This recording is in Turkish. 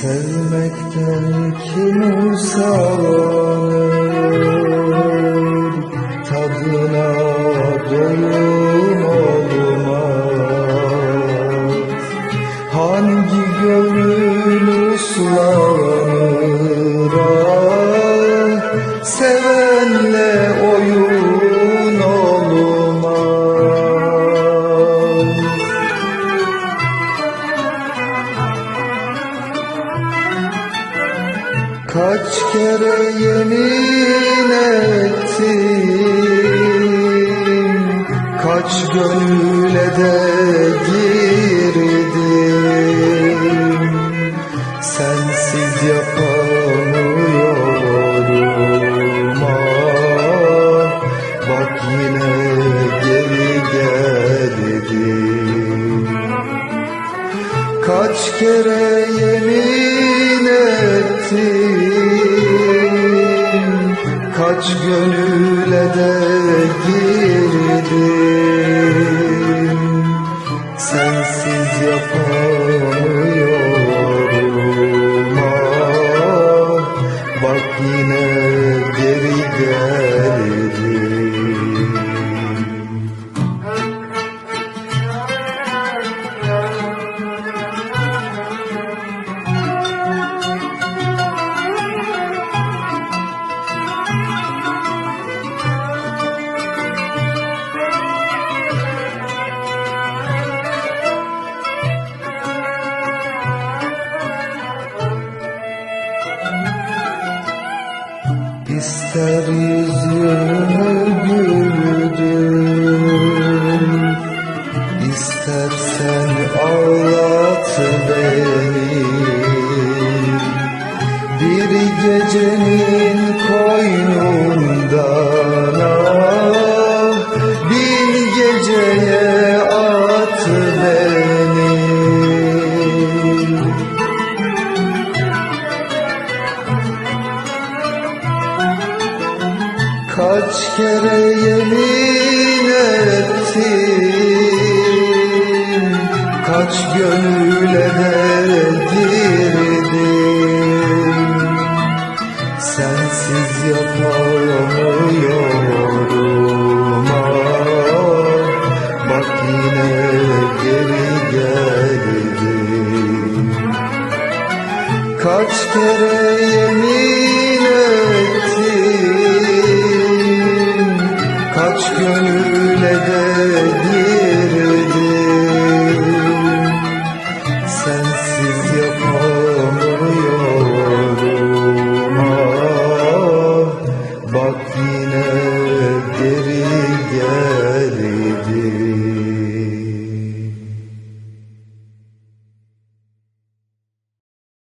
Sevmekten kim usanır Kaç kere yemin ettim Kaç gönüle de girdim. Sensiz yapamıyorum ah Bak yine geri geldim. Kaç kere yemin ettim Kaç gönüle de girdim. Sensiz yapamıyorum Bak yine geri geldim İster yüzümü Kaç kere yemin ettim Kaç gönüle girdim. Sensiz yapamıyorum ah Bak yine geri geldim. Kaç kere